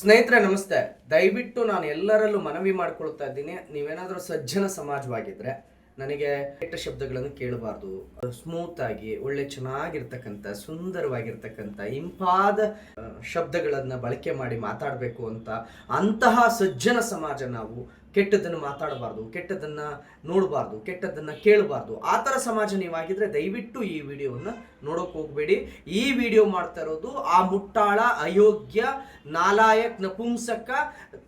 ಸ್ನೇಹಿತರೆ, ನಮಸ್ತೆ. ದಯವಿಟ್ಟು ನಾನು ಎಲ್ಲರಲ್ಲೂ ಮನವಿ ಮಾಡ್ಕೊಳ್ತಾ ಇದ್ದೀನಿ. ನೀವೇನಾದರೂ ಸಜ್ಜನ ಸಮಾಜವಾಗಿದ್ದರೆ ನನಗೆ ಕೆಟ್ಟ ಶಬ್ದಗಳನ್ನು ಕೇಳಬಾರ್ದು. ಸ್ಮೂತ್ ಆಗಿ, ಒಳ್ಳೆ ಚೆನ್ನಾಗಿರ್ತಕ್ಕಂಥ, ಸುಂದರವಾಗಿರ್ತಕ್ಕಂಥ, ಇಂಪಾದ ಶಬ್ದಗಳನ್ನು ಬಳಕೆ ಮಾಡಿ ಮಾತಾಡಬೇಕು ಅಂತ ಅಂತಹ ಸಜ್ಜನ ಸಮಾಜ ನಾವು ಕೆಟ್ಟದನ್ನು ಮಾತಾಡಬಾರ್ದು ಕೆಟ್ಟದನ್ನು ನೋಡಬಾರ್ದು ಕೆಟ್ಟದನ್ನ ಕೇಳಬಾರ್ದು. ಆ ಥರ ಸಮಾಜ ನೀವಾಗಿದ್ದರೆ ದಯವಿಟ್ಟು ಈ ವಿಡಿಯೋವನ್ನು ನೋಡೋಕೆ ಹೋಗಬೇಡಿ. ಈ ವಿಡಿಯೋ ಮಾಡ್ತಾ ಇರೋದು ಆ ಮುಟ್ಟಾಳ, ಅಯೋಗ್ಯ, ನಾಲಾಯಕ್, ನಪುಂಸಕ,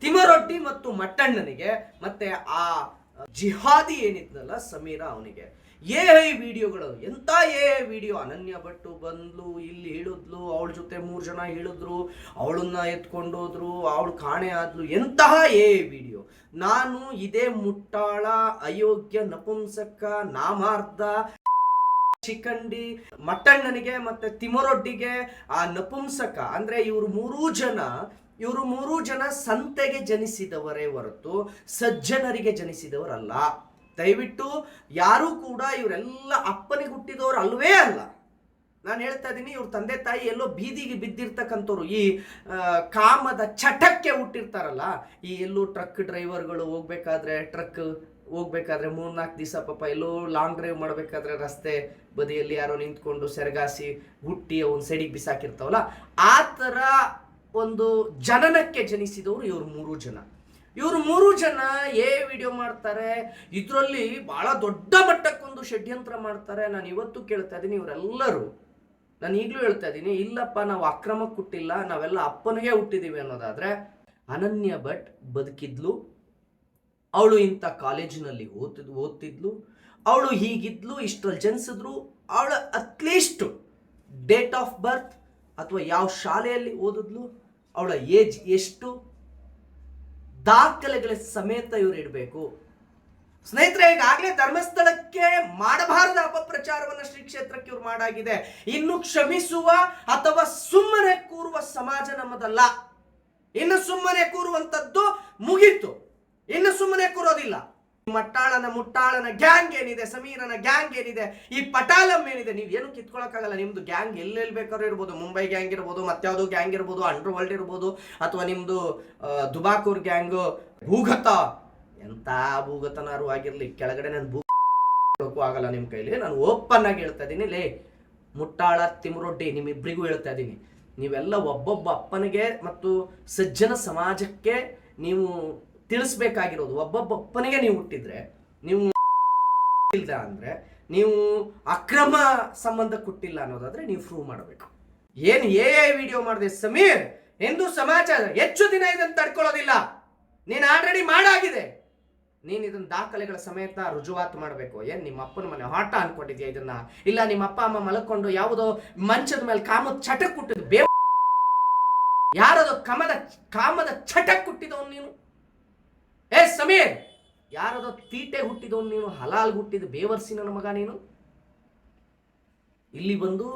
ತಿಮರೊಟ್ಟಿ ಮತ್ತು ಮಟ್ಟಣ್ಣನಿಗೆ. ಮತ್ತು ಆ ಜಿಹಾದಿ ಏನಿದ್ನಲ್ಲ ಸಮೀರ ಅವನಿಗೆ. ಏ ಐ ವಿಡಿಯೋಗಳು. ಎಂತ ಐ ವಿಡಿಯೋ? ಅನನ್ಯ ಭಟ್ಟು ಬಂದ್ಲು, ಇಲ್ಲಿ ಇಳಿದ್ಲು, ಅವಳ ಜೊತೆ ಮೂರು ಜನ ಇಳಿದ್ರು, ಅವಳನ್ನ ಎತ್ಕೊಂಡೋದ್ರು, ಅವಳು ಕಾಣೆ ಆದ್ಲು. ಎಂತಹ ಏ ವಿಡಿಯೋ? ನಾನು ಇದೇ ಮುಟ್ಟಾಳ, ಅಯೋಗ್ಯ, ನಪುಂಸಕ, ನಾಮಾರ್ಧ ಚಿಕಂಡಿ ಮಟ್ಟಣ್ಣನಿಗೆ ಮತ್ತೆ ತಿಮರೊಡ್ಡಿಗೆ, ಆ ನಪುಂಸಕ. ಅಂದ್ರೆ ಇವರು ಮೂರೂ ಜನ, ಇವರು ಮೂರೂ ಜನ ಸಂತೆಗೆ ಜನಿಸಿದವರೇ ಹೊರತು ಸಜ್ಜನರಿಗೆ ಜನಿಸಿದವರಲ್ಲ. ದಯವಿಟ್ಟು ಯಾರೂ ಕೂಡ ಇವರೆಲ್ಲ ಅಪ್ಪನಿಗೆ ಹುಟ್ಟಿದವರು ಅಲ್ವೇ ಅಲ್ಲ. ನಾನು ಹೇಳ್ತಾ ಇದ್ದೀನಿ, ಇವ್ರ ತಂದೆ ತಾಯಿ ಎಲ್ಲೋ ಬೀದಿಗೆ ಬಿದ್ದಿರ್ತಕ್ಕಂಥವ್ರು, ಈ ಕಾಮದ ಚಟಕ್ಕೆ ಹುಟ್ಟಿರ್ತಾರಲ್ಲ, ಈ ಎಲ್ಲೋ ಟ್ರಕ್ ಡ್ರೈವರ್ಗಳು ಹೋಗ್ಬೇಕಾದ್ರೆ ಟ್ರಕ್ ಹೋಗ್ಬೇಕಾದ್ರೆ ಮೂರ್ನಾಲ್ಕು ದಿವಸ ಪಾಪ ಎಲ್ಲೋ ಲಾಂಗ್ ಡ್ರೈವ್ ಮಾಡಬೇಕಾದ್ರೆ ರಸ್ತೆ ಬದಿಯಲ್ಲಿ ಯಾರೋ ನಿಂತ್ಕೊಂಡು ಸೆರಗಾಸಿ ಹುಟ್ಟಿ ಒಂದು ಸೈಡಿಗೆ ಬಿಸಾಕಿರ್ತಾವಲ್ಲ, ಆ ಥರ ಒಂದು ಜನನಕ್ಕೆ ಜನಿಸಿದವರು ಇವ್ರು ಮೂರು ಜನ. ಇವರು ಮೂರು ಜನ ಏ ವಿಡಿಯೋ ಮಾಡ್ತಾರೆ, ಇದರಲ್ಲಿ ಬಹಳ ದೊಡ್ಡ ಮಟ್ಟಕ್ಕೊಂದು ಷಡ್ಯಂತ್ರ ಮಾಡ್ತಾರೆ. ನಾನು ಇವತ್ತು ಕೇಳ್ತಾ ಇದ್ದೀನಿ ಇವರೆಲ್ಲರೂ. ನಾನು ಈಗಲೂ ಹೇಳ್ತಾ ಇದ್ದೀನಿ ಇಲ್ಲಪ್ಪ, ನಾವು ಅಕ್ರಮಕ್ಕೆ ಹುಟ್ಟಿಲ್ಲ, ನಾವೆಲ್ಲ ಅಪ್ಪನಿಗೆ ಹುಟ್ಟಿದ್ದೀವಿ ಅನ್ನೋದಾದರೆ, ಅನನ್ಯ ಭಟ್ ಬದುಕಿದ್ಲು, ಅವಳು ಇಂಥ ಕಾಲೇಜಿನಲ್ಲಿ ಓದ್ತಿದ್ ಓದ್ತಿದ್ಲು, ಅವಳು ಹೀಗಿದ್ಲು ಇಷ್ಟರಲ್ಲಿ ಜನಿಸಿದ್ರು, ಅವಳು ಅಟ್ಲೀಸ್ಟ್ ಡೇಟ್ ಆಫ್ ಬರ್ತ್ ಅಥವಾ ಯಾವ ಶಾಲೆಯಲ್ಲಿ ಓದಿದ್ಲು, ಅವಳ ಏಜ್ ಎಷ್ಟು ದಾಖಲೆಗಳ ಸಮೇತ ಇವರು ಇಡಬೇಕು. ಸ್ನೇಹಿತರೆ, ಈಗಾಗಲೇ ಧರ್ಮಸ್ಥಳಕ್ಕೆ ಮಾಡಬಾರದ ಅಪಪ್ರಚಾರವನ್ನ ಶ್ರೀ ಕ್ಷೇತ್ರಕ್ಕೆ ಇವ್ರು ಮಾಡಾಗಿದೆ. ಇನ್ನು ಕ್ಷಮಿಸುವ ಅಥವಾ ಸುಮ್ಮನೆ ಕೂರುವ ಸಮಾಜ ನಮ್ಮದಲ್ಲ. ಇನ್ನು ಸುಮ್ಮನೆ ಕೂರುವಂತದ್ದು ಮುಗೀತು. ಇನ್ನು ಸುಮ್ಮನೆ ಕೂರೋದಿಲ್ಲ. ಮಟ್ಟಾಳನ ಮುಟ್ಟಾಳನ ಗ್ಯಾಂಗ್ ಏನಿದೆ, ಸಮೀರನ ಗ್ಯಾಂಗ್ ಏನಿದೆ, ಈ ಪಟಾಲಂ ಏನಿದೆ, ನೀವು ಏನು ಕಿತ್ಕೊಳಕ್ಕಾಗಲ್ಲ. ನಿಮ್ದು ಗ್ಯಾಂಗ್ ಎಲ್ಲೆಲ್ಲಿ ಬೇಕಾದ್ರೂ ಇರ್ಬೋದು, ಮುಂಬೈ ಗ್ಯಾಂಗ್ ಇರ್ಬೋದು, ಮತ್ಯಾವುದೋ ಗ್ಯಾಂಗ್ ಇರ್ಬೋದು ಅಂಡರ್ ವರ್ಲ್ಡ್ ಇರ್ಬೋದು, ಅಥವಾ ನಿಮ್ದು ದುಬಾಕೂರ್ ಗ್ಯಾಂಗು, ಭೂಗತ. ಎಂತ ಭೂಗತನಾರು ಆಗಿರ್ಲಿ, ಕೆಳಗಡೆ ನಾನು ಭೂ ಆಗಲ್ಲ ನಿಮ್ಮ ಕೈಲಿ. ನಾನು ಓಪನ್ ಆಗಿ ಹೇಳ್ತಾ ಇದ್ದೀನಿ, ಲೇ, ಮುಟ್ಟಾಳ, ತಿಮ್ರೊಡ್ಡಿ ನಿಮ್ಮಿಬ್ಬರಿಗೂ ಹೇಳ್ತಾ ಇದ್ದೀನಿ. ನೀವೆಲ್ಲ ಒಬ್ಬೊಬ್ಬ ಅಪ್ಪನಿಗೆ ಮತ್ತು ಸಜ್ಜನ ಸಮಾಜಕ್ಕೆ ನೀವು ತಿಳಿಸ್ಬೇಕಾಗಿರೋದು. ಒಬ್ಬೊಬ್ಬ ಅಪ್ಪನಿಗೆ ನೀವು ಹುಟ್ಟಿದ್ರೆ, ನೀವು ಇಲ್ದ ಅಂದರೆ, ನೀವು ಅಕ್ರಮ ಸಂಬಂಧ ಕೊಟ್ಟಿಲ್ಲ ಅನ್ನೋದಾದ್ರೆ ನೀವು ಪ್ರೂವ್ ಮಾಡಬೇಕು. ಏನು ಏ ವಿಡಿಯೋ ಮಾಡಿದೆ, ಸಮೀರ್ ಎಂದು ಸಮಾಚಾರ, ಹೆಚ್ಚು ದಿನ ಇದನ್ನು ತಡ್ಕೊಳ್ಳೋದಿಲ್ಲ. ನೀನು ಆಲ್ರೆಡಿ ಮಾಡಾಗಿದೆ. ನೀನು ಇದನ್ನ ದಾಖಲೆಗಳ ಸಮೇತ ರುಜುವಾತು ಮಾಡಬೇಕು. ಏನು ನಿಮ್ಮ ಅಪ್ಪನ ಮನೆ ಆಟ ಅನ್ಕೊಂಡಿದ್ಯಾ ಇದನ್ನ? ಇಲ್ಲ ನಿಮ್ಮ ಅಪ್ಪ, ಅಮ್ಮ ಮಲ್ಕೊಂಡು ಯಾವುದೋ ಮಂಚದ ಮೇಲೆ ಕಾಮದ ಚಟಕ್ ಕುಟ್ಟಿದ್ದು ಬೇ ಯಾರದೋ ಕಮದ ಕಾಮದ ಚಟಕ್ ಕುಟ್ಟಿದವನು ನೀನು? ಏ, ಸಮೀರ್! ಯಾರದ ತೀಟೆ ಹುಟ್ಟಿದವನು ನೀನು ಹಲಾಲ್ ಹುಟ್ಟಿದ ಬೇವರ್ಸಿನ ಮಗ ನೀನು? ಇಲ್ಲಿ ಬಂದು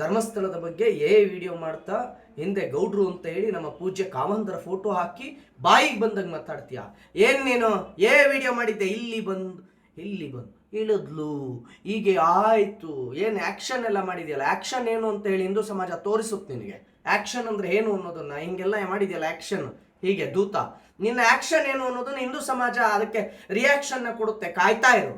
ಧರ್ಮಸ್ಥಳದ ಬಗ್ಗೆ ಏ ವಿಡಿಯೋ ಮಾಡ್ತಾ, ಹಿಂದೆ ಗೌಡ್ರು ಅಂತ ಹೇಳಿ ನಮ್ಮ ಪೂಜ್ಯ ಕಾಮಂದರ ಫೋಟೋ ಹಾಕಿ ಬಾಯಿಗೆ ಬಂದಾಗ ಮಾತಾಡ್ತೀಯ? ಏನ್ ನೀನು? ಏ ವಿಡಿಯೋ ಮಾಡಿದ್ದೆ, ಇಲ್ಲಿ ಬಂದು ಇಲ್ಲಿ ಬಂದು, ಇಳಿದ್ಲು. ಹೀಗೆ ಆಯಿತು. ಏನು ಆಕ್ಷನ್ ಎಲ್ಲ ಮಾಡಿದೆಯಲ್ಲ? ಆಕ್ಷನ್ ಏನು ಅಂತ ಹೇಳಿ ಹಿಂದೂ ಸಮಾಜ ತೋರಿಸುತ್ತೆ ನಿನಗೆ. ಆಕ್ಷನ್ ಅಂದ್ರೆ ಏನು ಅನ್ನೋದನ್ನ ಹಿಂಗೆಲ್ಲ ಮಾಡಿದೆಯಲ್ಲ ಆಕ್ಷನ್ ಹೀಗೆ, ದೂತ. ನಿನ್ನ ಆಕ್ಷನ್ ಏನು ಅನ್ನೋದನ್ನ ಹಿಂದೂ ಸಮಾಜ ಅದಕ್ಕೆ ರಿಯಾಕ್ಷನ್ ಕೊಡುತ್ತೆ, ಕಾಯ್ತಾ ಇರು.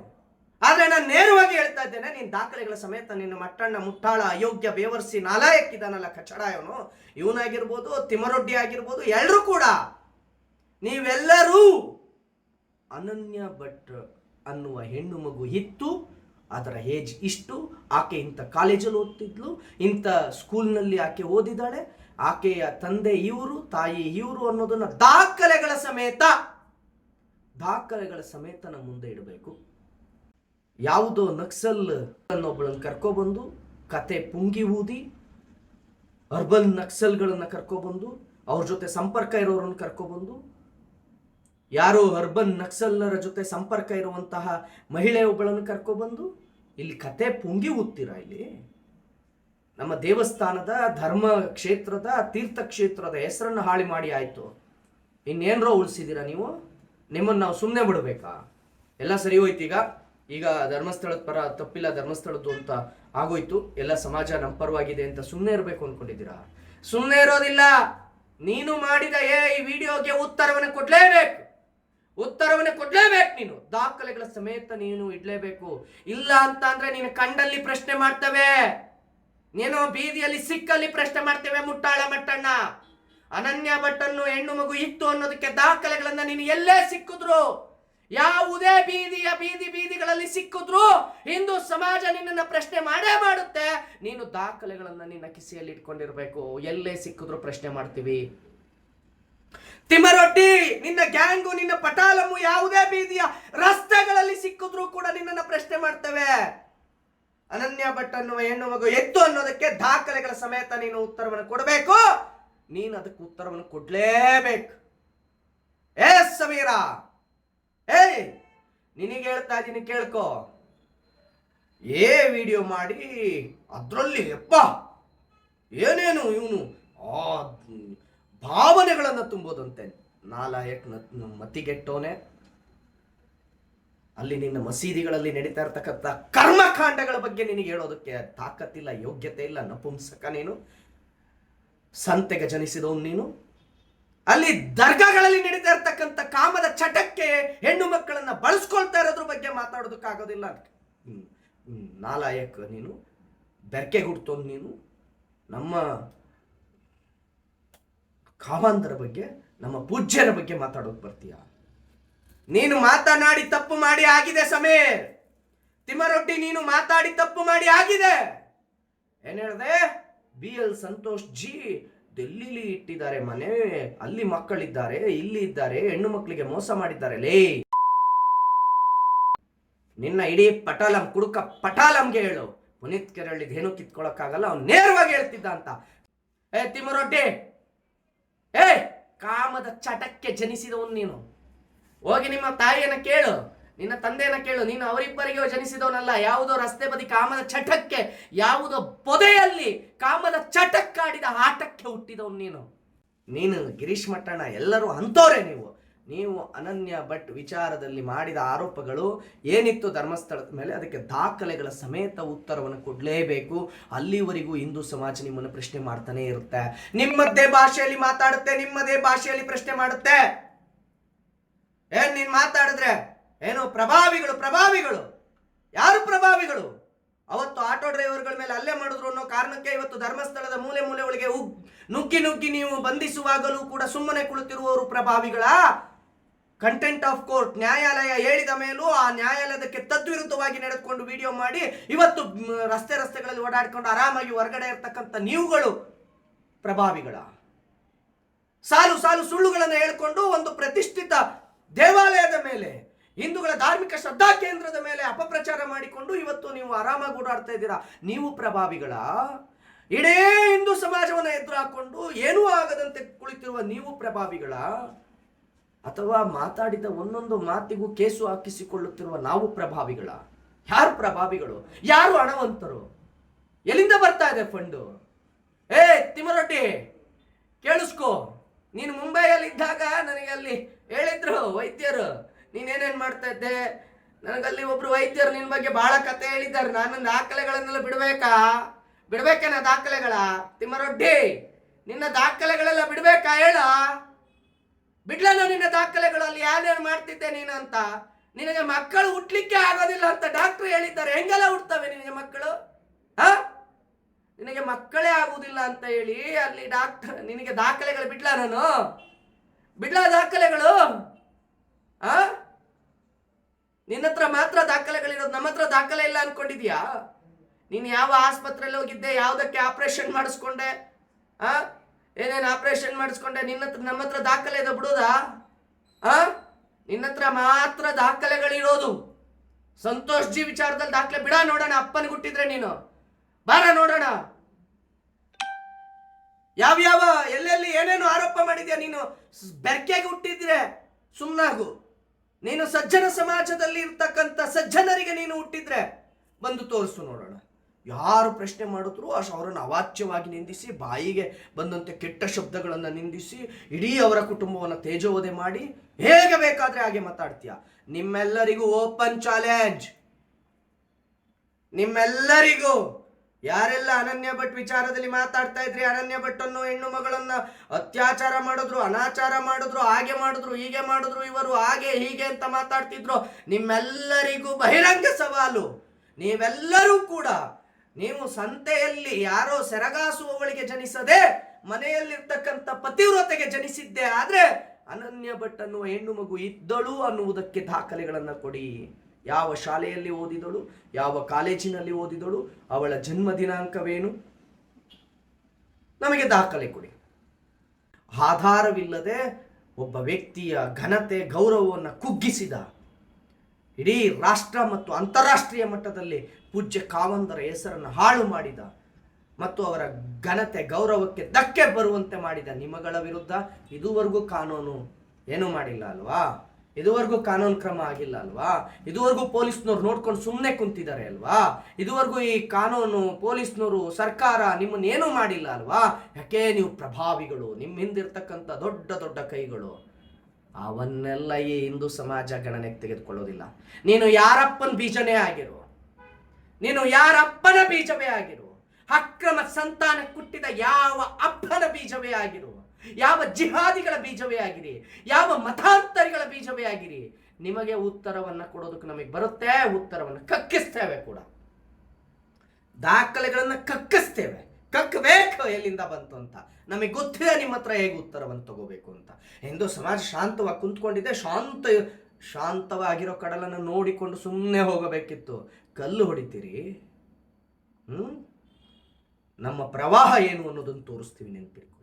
ಆದ್ರೆ ನಾನು ನೇರವಾಗಿ ಹೇಳ್ತಾ ಇದ್ದೇನೆ, ನೀನ್ ದಾಖಲೆಗಳ ಸಮೇತ ನಿನ್ನ ಮಟ್ಟಣ್ಣ, ಮುಟ್ಟಾಳ, ಅಯೋಗ್ಯ, ಬೇವರ್ಸಿ ನಾಲಾಯಕ್ಕಿದ್ದಾನಲ್ಲ ಕಚಡ ಇವನು ಇವನಾಗಿರ್ಬೋದು, ತಿಮರೊಡ್ಡಿ ಆಗಿರ್ಬೋದು ಎಲ್ಲರೂ ಕೂಡ. ನೀವೆಲ್ಲರೂ ಅನನ್ಯ ಭಟ್ ಅನ್ನುವ ಹೆಣ್ಣು ಮಗು ಇತ್ತು, ಅದರ ಏಜ್ ಇಷ್ಟು, ಆಕೆ ಇಂಥ ಕಾಲೇಜಲ್ಲಿ ಓದ್ತಿದ್ಲು, ಇಂಥ ಸ್ಕೂಲ್ನಲ್ಲಿ ಆಕೆ ಓದಿದ್ದಾಳೆ ಆಕೆಯ ತಂದೆ ಇವರು, ತಾಯಿ ಇವರು ಅನ್ನೋದನ್ನ ದಾಖಲೆಗಳ ಸಮೇತ ದಾಖಲೆಗಳ ಸಮೇತ ನಮ್ಮ ಮುಂದೆ ಇಡಬೇಕು. ಯಾವುದೋ ನಕ್ಸಲ್ ಅನ್ನೊಬ್ಬಳನ್ನು ಕರ್ಕೊಬಂದು, ಕತೆ ಪುಂಗಿ ಊದಿ, ಅರ್ಬನ್ ನಕ್ಸಲ್ಗಳನ್ನು ಕರ್ಕೊಬಂದು, ಅವ್ರ ಜೊತೆ ಸಂಪರ್ಕ ಇರೋರನ್ನ ಕರ್ಕೊಬಂದು, ಯಾರೋ ಅರ್ಬನ್ ನಕ್ಸಲ್ಲರ ಜೊತೆ ಸಂಪರ್ಕ ಇರುವಂತಹ ಮಹಿಳೆಯೊಬ್ಬಳನ್ನು ಕರ್ಕೊಬಂದು, ಇಲ್ಲಿ ಕತೆ ಪುಂಗಿ ಊದ್ತೀರಾ ಇಲ್ಲಿ? ನಮ್ಮ ದೇವಸ್ಥಾನದ ಧರ್ಮ ಕ್ಷೇತ್ರದ ತೀರ್ಥಕ್ಷೇತ್ರದ ಹೆಸರನ್ನು ಹಾಳಿ ಮಾಡಿ ಆಯಿತು. ಇನ್ನೇನರೋ ಉಳಿಸಿದ್ದೀರಾ ನೀವು? ನಿಮ್ಮನ್ನು ನಾವು ಸುಮ್ಮನೆ ಬಿಡಬೇಕಾ? ಎಲ್ಲ ಸರಿ ಹೋಯ್ತು ಈಗ? ಈಗ ಧರ್ಮಸ್ಥಳದ ಪರ ತಪ್ಪಿಲ್ಲ, ಧರ್ಮಸ್ಥಳದ್ದು ಅಂತ ಆಗೋಯ್ತು. ಎಲ್ಲ ಸಮಾಜ ನಮ್ಮ ಪರವಾಗಿದೆ ಅಂತ ಸುಮ್ಮನೆ ಇರಬೇಕು ಅಂದ್ಕೊಂಡಿದ್ದೀರಾ ಸುಮ್ಮನೆ ಇರೋದಿಲ್ಲ! ನೀನು ಮಾಡಿದ ಏ, ಈ ವಿಡಿಯೋಗೆ ಉತ್ತರವನ್ನು ಕೊಡಲೇಬೇಕು! ಉತ್ತರವನ್ನು ಕೊಡಲೇಬೇಕು ನೀನು! ದಾಖಲೆಗಳ ಸಮೇತ ನೀನು ಇಡಲೇಬೇಕು. ಇಲ್ಲ ಅಂತ ಅಂದ್ರೆ ನೀನು ಕಂಡಲ್ಲಿ ಪ್ರಶ್ನೆ ಮಾಡ್ತವೆ! ನೀನು ಬೀದಿಯಲ್ಲಿ ಸಿಕ್ಕಲ್ಲಿ ಪ್ರಶ್ನೆ ಮಾಡ್ತೇವೆ, ಮುಟ್ಟಾಳ ಮಟ್ಟಣ್ಣ. ಅನನ್ಯ ಭಟ್ಟನ್ನು ಹೆಣ್ಣು ಮಗು ಇತ್ತು ಅನ್ನೋದಕ್ಕೆ ದಾಖಲೆಗಳನ್ನ ನೀನು ಎಲ್ಲೇ ಸಿಕ್ಕಿದ್ರು? ಯಾವುದೇ ಬೀದಿಯ ಬೀದಿ ಬೀದಿಗಳಲ್ಲಿ ಸಿಕ್ಕಿದ್ರು? ಹಿಂದೂ ಸಮಾಜ ನಿನ್ನನ್ನು ಪ್ರಶ್ನೆ ಮಾಡೇ ಮಾಡುತ್ತೆ. ನೀನು ದಾಖಲೆಗಳನ್ನು ನಿನ್ನ ಕಿಸೆಯಲ್ಲಿ ಇಟ್ಕೊಂಡಿರ್ಬೇಕು. ಎಲ್ಲೇ ಸಿಕ್ಕಿದ್ರು ಪ್ರಶ್ನೆ ಮಾಡ್ತೀವಿ. ತಿಮ್ಮರೊಟ್ಟಿ ನಿನ್ನ ಗ್ಯಾಂಗು, ನಿನ್ನ ಪಟಾಲಮು ಯಾವುದೇ ಬೀದಿಯ ರಸ್ತೆಗಳಲ್ಲಿ ಸಿಕ್ಕಿದ್ರು ಕೂಡ ನಿನ್ನನ್ನು ಪ್ರಶ್ನೆ ಮಾಡ್ತೇವೆ. ಅನನ್ಯ ಭಟ್ ಅನ್ನುವ ಹೆಣ್ಣು ಮಗು ಎತ್ತು ಅನ್ನೋದಕ್ಕೆ ದಾಖಲೆಗಳ ಸಮೇತ ನೀನು ಉತ್ತರವನ್ನು ಕೊಡಬೇಕು. ನೀನು ಅದಕ್ಕೆ ಉತ್ತರವನ್ನು ಕೊಡ್ಲೇಬೇಕು. ಏ ಸಮೀರ! ಏಯ್! ನಿನಗೆ ಹೇಳ್ತಾ ಇದ್ದೀನಿ ಕೇಳ್ಕೊ. ಏ ವಿಡಿಯೋ ಮಾಡಿ ಅದರಲ್ಲಿ ಯಪ್ಪ! ಏನೇನು ಇವನು ಆ ಭಾವನೆಗಳನ್ನು ತುಂಬೋದಂತೆ. ನಾಲಾಯಕ್ ಮತಿಗೆಟ್ಟೋನೆ. ಅಲ್ಲಿ ನಿನ್ನ ಮಸೀದಿಗಳಲ್ಲಿ ನಡೀತಾ ಇರ್ತಕ್ಕಂಥ ಕರ್ಮಕಾಂಡಗಳ ಬಗ್ಗೆ ನಿನಗೆ ಹೇಳೋದಕ್ಕೆ ತಾಕತ್ತಿಲ್ಲ, ಯೋಗ್ಯತೆ ಇಲ್ಲ. ನಪುಂಸಕ ನೀನು, ಸಂತೆಗೆ ಜನಿಸಿದವನು ನೀನು. ಅಲ್ಲಿ ದರ್ಗಾಗಳಲ್ಲಿ ನಡೀತಾ ಇರ್ತಕ್ಕಂಥ ಕಾಮದ ಚಟಕ್ಕೆ ಹೆಣ್ಣು ಮಕ್ಕಳನ್ನ ಬಳಸ್ಕೊಳ್ತಾ ಇರೋದ್ರ ಬಗ್ಗೆ ಮಾತಾಡೋದಕ್ಕಾಗೋದಿಲ್ಲ ನಾಲಾಯಕ ನೀನು ಬೆರ್ಕೆ ಹುಡ್ತೋನ್ ನೀನು, ನಮ್ಮ ಕಾಮಾಂಧರ ಬಗ್ಗೆ, ನಮ್ಮ ಪೂಜ್ಯರ ಬಗ್ಗೆ ಮಾತಾಡೋಕೆ ಬರ್ತೀಯ? ನೀನು ಮಾತನಾಡಿ ತಪ್ಪು ಮಾಡಿ ಆಗಿದೆ ಸಮೀರ್. ತಿಮ್ಮರೊಟ್ಟಿ ನೀನು ಮಾತಾಡಿ ತಪ್ಪು ಮಾಡಿ ಆಗಿದೆ. ಏನ್ ಹೇಳ್ದೆ? ಬಿ ಎಲ್ ಸಂತೋಷ್ ಜಿ ಡೆಲ್ಲಿಲಿ ಇಟ್ಟಿದ್ದಾರೆ ಮನೆ. ಅಲ್ಲಿ ಮಕ್ಕಳಿದ್ದಾರೆ, ಇಲ್ಲಿ ಇದ್ದಾರೆ, ಹೆಣ್ಣು ಮಕ್ಕಳಿಗೆ ಮೋಸ ಮಾಡಿದ್ದಾರೆ. ಲೇ. ನಿನ್ನ ಇಡೀ ಪಟಾಲಂ, ಕುಡುಕ ಪಟಾಲಂಗೆ ಹೇಳು. ಪುನೀತ್ ಕೆರಳಿಗೆ ಏನು ಕಿತ್ಕೊಳಕ್ಕಾಗಲ್ಲ, ಅವ್ನು ನೇರವಾಗಿ ಹೇಳ್ತಿದ್ದ ಅಂತ. ಏ ತಿಮ್ಮರೊಡ್ಡಿ. ಏ, ಕಾಮದ ಚಟಕ್ಕೆ ಜನಿಸಿದವನು ನೀನು. ಹೋಗಿ ನಿಮ್ಮ ತಾಯಿಯನ್ನ ಕೇಳು, ನಿನ್ನ ತಂದೆಯನ್ನ ಕೇಳು, ನೀನು ಅವರಿಬ್ಬರಿಗೆ ಜನಿಸಿದವನಲ್ಲ, ಯಾವುದೋ ರಸ್ತೆ ಬದಿ ಕಾಮದ ಚಟಕ್ಕೆ, ಯಾವುದೋ ಪೊದೆಯಲ್ಲಿ ಕಾಮದ ಚಟಕ್ಕಾಡಿದ ಆಟಕ್ಕೆ ಹುಟ್ಟಿದವನು ನೀನು. ನೀನು ಗಿರೀಶ್ ಮಟ್ಟಣ್ಣ, ಎಲ್ಲರೂ ಅಂತೋರೆ ನೀವು. ನೀವು ಅನನ್ಯ ಭಟ್ ವಿಚಾರದಲ್ಲಿ ಮಾಡಿದ ಆರೋಪಗಳು ಏನಿತ್ತು ಧರ್ಮಸ್ಥಳದ ಮೇಲೆ, ಅದಕ್ಕೆ ದಾಖಲೆಗಳ ಸಮೇತ ಉತ್ತರವನ್ನು ಕೊಡಲೇಬೇಕು. ಅಲ್ಲಿವರೆಗೂ ಹಿಂದೂ ಸಮಾಜ ನಿಮ್ಮನ್ನು ಪ್ರಶ್ನೆ ಮಾಡ್ತಾನೆ ಇರುತ್ತೆ. ನಿಮ್ಮದೇ ಭಾಷೆಯಲ್ಲಿ ಮಾತಾಡುತ್ತೆ, ನಿಮ್ಮದೇ ಭಾಷೆಯಲ್ಲಿ ಪ್ರಶ್ನೆ ಮಾಡುತ್ತೆ. ಏನ್ ನೀನ್ ಮಾತಾಡಿದ್ರೆ? ಏನು ಪ್ರಭಾವಿಗಳು ಪ್ರಭಾವಿಗಳು? ಯಾರು ಪ್ರಭಾವಿಗಳು? ಅವತ್ತು ಆಟೋ ಡ್ರೈವರ್ಗಳ ಮೇಲೆ ಅಲ್ಲೇ ಮಾಡಿದ್ರು ಅನ್ನೋ ಕಾರಣಕ್ಕೆ ಇವತ್ತು ಧರ್ಮಸ್ಥಳದ ಮೂಲೆ ಮೂಲೆ ಒಳಗೆ ಉಗ್- ನುಗ್ಗಿ ನುಗ್ಗಿ ನೀವು ಬಂಧಿಸುವಾಗಲೂ ಕೂಡ ಸುಮ್ಮನೆ ಕುಳಿತಿರುವವರು ಪ್ರಭಾವಿಗಳ? ಕಂಟೆಂಟ್ ಆಫ್ ಕೋರ್ಟ್ ನ್ಯಾಯಾಲಯ ಹೇಳಿದ ಮೇಲೂ ಆ ನ್ಯಾಯಾಲಯದಕ್ಕೆ ತದ್ವಿರುದ್ಧವಾಗಿ ನಡೆದುಕೊಂಡು ವಿಡಿಯೋ ಮಾಡಿ ಇವತ್ತು ರಸ್ತೆ ರಸ್ತೆಗಳಲ್ಲಿ ಓಡಾಡಿಕೊಂಡು ಆರಾಮಾಗಿ ಹೊರಗಡೆ ಇರ್ತಕ್ಕಂಥ ನೀವುಗಳು ಪ್ರಭಾವಿಗಳ? ಸಾಲು ಸಾಲು ಸುಳ್ಳುಗಳನ್ನು ಹೇಳ್ಕೊಂಡು ಒಂದು ಪ್ರತಿಷ್ಠಿತ ದೇವಾಲಯದ ಮೇಲೆ, ಹಿಂದೂಗಳ ಧಾರ್ಮಿಕ ಶ್ರದ್ಧಾ ಕೇಂದ್ರದ ಮೇಲೆ ಅಪಪ್ರಚಾರ ಮಾಡಿಕೊಂಡು ಇವತ್ತು ನೀವು ಆರಾಮಾಗಿ ಓಡಾಡ್ತಾ ಇದ್ದೀರಾ? ನೀವು ಪ್ರಭಾವಿಗಳ. ಇಡೀ ಹಿಂದೂ ಸಮಾಜವನ್ನು ಎದುರು ಹಾಕೊಂಡು ಏನೂ ಆಗದಂತೆ ಕುಳಿತಿರುವ ನೀವು ಪ್ರಭಾವಿಗಳ. ಅಥವಾ ಮಾತಾಡಿದ ಒಂದೊಂದು ಮಾತಿಗೂ ಕೇಸು ಹಾಕಿಸಿಕೊಳ್ಳುತ್ತಿರುವ ನಾವು ಪ್ರಭಾವಿಗಳ. ಯಾರು ಪ್ರಭಾವಿಗಳು? ಯಾರು ಹಣವಂತರು? ಎಲ್ಲಿಂದ ಬರ್ತಾ ಇದೆ ಫಂಡು? ಏ ತಿಮ್ಮರೊಟ್ಟಿ ಕೇಳಿಸ್ಕೋ. ನೀನು ಮುಂಬೈಯಲ್ಲಿ ಇದ್ದಾಗ ನನಗೆ ಅಲ್ಲಿ ಹೇಳಿದ್ರು ವೈದ್ಯರು, ನೀನೇನೇನು ಮಾಡ್ತಾ ಇದ್ದೆ? ನನಗಲ್ಲಿ ಒಬ್ರು ವೈದ್ಯರು ನಿನ್ನ ಬಗ್ಗೆ ಬಹಳ ಕತೆ ಹೇಳಿದ್ದಾರೆ. ನಾನು ದಾಖಲೆಗಳನ್ನೆಲ್ಲ ಬಿಡಬೇಕಾ? ಬಿಡಬೇಕೇನ ದಾಖಲೆಗಳ? ತಿಮ್ಮರೊಡ್ಡಿ, ನಿನ್ನ ದಾಖಲೆಗಳೆಲ್ಲ ಬಿಡಬೇಕಾ ಹೇಳ? ಬಿಡ್ಲಲ್ಲ ನಿನ್ನ ದಾಖಲೆಗಳು ಅಲ್ಲಿ ಯಾರ್ಯಾರು ಮಾಡ್ತಿದ್ದೆ ನೀನು ಅಂತ? ನಿನಗೆ ಮಕ್ಕಳು ಹುಟ್ಟಲಿಕ್ಕೆ ಆಗೋದಿಲ್ಲ ಅಂತ ಡಾಕ್ಟ್ರು ಹೇಳಿದ್ದಾರೆ. ಹೆಂಗೆಲ್ಲ ಹುಡ್ತವೆ ನಿನಗೆ ಮಕ್ಕಳು? ಹಾ? ನಿನಗೆ ಮಕ್ಕಳೇ ಆಗುವುದಿಲ್ಲ ಅಂತ ಹೇಳಿ ಅಲ್ಲಿ ಡಾಕ್ಟರ್, ನಿನಗೆ ದಾಖಲೆಗಳು ಬಿಡ್ಲಾ ನಾನು? ಬಿಡ್ಲಾ ದಾಖಲೆಗಳು? ಆ? ನಿನ್ನ ಹತ್ರ ಮಾತ್ರ ದಾಖಲೆಗಳಿರೋದು ನಮ್ಮ ಹತ್ರ ದಾಖಲೆ ಇಲ್ಲ ಅನ್ಕೊಂಡಿದ್ಯಾ? ನೀನು ಯಾವ ಆಸ್ಪತ್ರೆಯಲ್ಲಿ ಹೋಗಿದ್ದೆ, ಯಾವುದಕ್ಕೆ ಆಪರೇಷನ್ ಮಾಡಿಸ್ಕೊಂಡೆ, ಆ? ಏನೇನು ಆಪರೇಷನ್ ಮಾಡಿಸ್ಕೊಂಡೆ, ನಿನ್ನ ಹತ್ರ, ನಮ್ಮ ಹತ್ರ ದಾಖಲೆ ಇದೆ ಬಿಡೋದಾ? ಆ? ನಿನ್ನ ಹತ್ರ ಮಾತ್ರ ದಾಖಲೆಗಳಿರೋದು. ಸಂತೋಷ್ ಜಿ ವಿಚಾರದಲ್ಲಿ ದಾಖಲೆ ಬಿಡ ನೋಡೋಣ ಅಪ್ಪನ ಹುಟ್ಟಿದ್ರೆ ನೀನು. ಬಾರ ನೋಡೋಣ. ಯಾವ್ಯಾವ ಎಲ್ಲೆಲ್ಲಿ ಏನೇನು ಆರೋಪ ಮಾಡಿದ್ಯಾ ನೀನು? ಬೆರ್ಕೆಗೆ ಹುಟ್ಟಿದ್ರೆ ಸುಮ್ಮನಾಗು ನೀನು ಸಜ್ಜನ ಸಮಾಜದಲ್ಲಿ ಇರ್ತಕ್ಕಂಥ ಸಜ್ಜನರಿಗೆ ನೀನು ಹುಟ್ಟಿದ್ರೆ ಬಂದು ತೋರಿಸು ನೋಡೋಣ. ಯಾರು ಪ್ರಶ್ನೆ ಮಾಡಿದ್ರು ಅಷ್ಟು ಅವರನ್ನು ಅವಾಚ್ಯವಾಗಿ ನಿಂದಿಸಿ, ಬಾಯಿಗೆ ಬಂದಂತೆ ಕೆಟ್ಟ ಶಬ್ದಗಳನ್ನು ನಿಂದಿಸಿ, ಇಡೀ ಅವರ ಕುಟುಂಬವನ್ನು ತೇಜೋವಧೆ ಮಾಡಿ ಹೇಗೆ ಬೇಕಾದ್ರೆ ಹಾಗೆ ಮಾತಾಡ್ತೀಯ? ನಿಮ್ಮೆಲ್ಲರಿಗೂ ಓಪನ್ ಚಾಲೆಂಜ್. ನಿಮ್ಮೆಲ್ಲರಿಗೂ. ಯಾರೆಲ್ಲ ಅನನ್ಯ ಭಟ್ ವಿಚಾರದಲ್ಲಿ ಮಾತಾಡ್ತಾ ಇದ್ರಿ? ಅನನ್ಯ ಭಟ್ ಅನ್ನೋ ಹೆಣ್ಣು ಮಗಳನ್ನ ಅತ್ಯಾಚಾರ ಮಾಡಿದ್ರು, ಅನಾಚಾರ ಮಾಡಿದ್ರು, ಹಾಗೆ ಮಾಡಿದ್ರು, ಹೀಗೆ ಮಾಡಿದ್ರು, ಇವರು ಹಾಗೆ, ಹೀಗೆ ಅಂತ ಮಾತಾಡ್ತಿದ್ರು. ನಿಮ್ಮೆಲ್ಲರಿಗೂ ಬಹಿರಂಗ ಸವಾಲು. ನೀವೆಲ್ಲರೂ ಕೂಡ ನೀವು ಸಂತೆಯಲ್ಲಿ ಯಾರೋ ಸೆರಗಾಸುವವಳಿಗೆ ಜನಿಸದೆ ಮನೆಯಲ್ಲಿರ್ತಕ್ಕಂಥ ಪತಿವ್ರತೆಗೆ ಜನಿಸಿದ್ದೆ ಆದ್ರೆ ಅನನ್ಯ ಭಟ್ ಅನ್ನುವ ಹೆಣ್ಣು ಮಗು ಇದ್ದಳು ಅನ್ನುವುದಕ್ಕೆ ದಾಖಲೆಗಳನ್ನು ಕೊಡಿ. ಯಾವ ಶಾಲೆಯಲ್ಲಿ ಓದಿದಳು, ಯಾವ ಕಾಲೇಜಿನಲ್ಲಿ ಓದಿದಳು, ಅವಳ ಜನ್ಮ ದಿನಾಂಕವೇನು? ನಮಗೆ ದಾಖಲೆ ಕೊಡಿ. ಆಧಾರವಿಲ್ಲದೆ ಒಬ್ಬ ವ್ಯಕ್ತಿಯ ಘನತೆ, ಗೌರವವನ್ನು ಕುಗ್ಗಿಸಿದ ಇಡೀ ರಾಷ್ಟ್ರ ಮತ್ತು ಅಂತಾರಾಷ್ಟ್ರೀಯ ಮಟ್ಟದಲ್ಲಿ ಪೂಜ್ಯ ಕಾವಂದರ ಹೆಸರನ್ನು ಹಾಳು ಮಾಡಿದ ಮತ್ತು ಅವರ ಘನತೆ, ಗೌರವಕ್ಕೆ ಧಕ್ಕೆ ಬರುವಂತೆ ಮಾಡಿದ ನಿಮಗಳ ವಿರುದ್ಧ ಇದುವರೆಗೂ ಕಾನೂನು ಏನು ಮಾಡಿಲ್ಲ ಅಲ್ವಾ? ಇದುವರೆಗೂ ಕಾನೂನು ಕ್ರಮ ಆಗಿಲ್ಲ ಅಲ್ವಾ? ಇದುವರೆಗೂ ಪೊಲೀಸ್ನವ್ರು ನೋಡ್ಕೊಂಡು ಸುಮ್ಮನೆ ಕುಂತಿದ್ದಾರೆ ಅಲ್ವಾ? ಇದುವರೆಗೂ ಈ ಕಾನೂನು ಪೊಲೀಸ್ನವರು ಸರ್ಕಾರ ನಿಮ್ಮನ್ನೇನು ಮಾಡಿಲ್ಲ ಅಲ್ವಾ? ಯಾಕೆ ನೀವು ಪ್ರಭಾವಿಗಳು ನಿಮ್ಮ ಹಿಂದಿರ್ತಕ್ಕಂಥ ದೊಡ್ಡ ದೊಡ್ಡ ಕೈಗಳು? ಅವನ್ನೆಲ್ಲ ಈ ಹಿಂದೂ ಸಮಾಜ ಗಣನೆಗೆ ತೆಗೆದುಕೊಳ್ಳೋದಿಲ್ಲ. ನೀನು ಯಾರಪ್ಪನ ಬೀಜನೇ ಆಗಿರು. ನೀನು ಯಾರಪ್ಪನ ಬೀಜವೇ ಆಗಿರು. ಅಕ್ರಮ ಸಂತಾನ ಕುಟ್ಟಿದ ಯಾವ ಅಪ್ಪನ ಬೀಜವೇ ಆಗಿರು. ಯಾವ ಜಿಹಾದಿಗಳ ಬೀಜವೇ ಆಗಿರಿ, ಯಾವ ಮತಾಂತರಿಗಳ ಬೀಜವೇ ಆಗಿರಿ, ನಿಮಗೆ ಉತ್ತರವನ್ನು ಕೊಡೋದಕ್ಕೆ ನಮಗೆ ಬರುತ್ತೆ, ಉತ್ತರವನ್ನು ಕಕ್ಕಿಸ್ತೇವೆ ಕೂಡ. ದಾಖಲೆಗಳನ್ನು ಕಕ್ಕಿಸ್ತೇವೆ. ಕಕ್ಕಬೇಕು ಎಲ್ಲಿಂದ ಬಂತು ಅಂತ. ನಮಗೆ ಗೊತ್ತಿದೆ ನಿಮ್ಮ ಹತ್ರ ಹೇಗೆ ಉತ್ತರವನ್ನು ತಗೋಬೇಕು ಅಂತ. ಹಿಂದೂ ಸಮಾಜ ಶಾಂತವಾಗಿ ಕುಂತ್ಕೊಂಡಿದೆ. ಶಾಂತ, ಶಾಂತವಾಗಿರೋ ಕಡಲನ್ನು ನೋಡಿಕೊಂಡು ಸುಮ್ಮನೆ ಹೋಗಬೇಕಿತ್ತು. ಕಲ್ಲು ಹೊಡಿತೀರಿ? ಹ್ಞೂ ನಮ್ಮ ಪ್ರವಾಹ ಏನು ಅನ್ನೋದನ್ನು ತೋರಿಸ್ತೀವಿ ನೆನಪಿರ್ಕೊ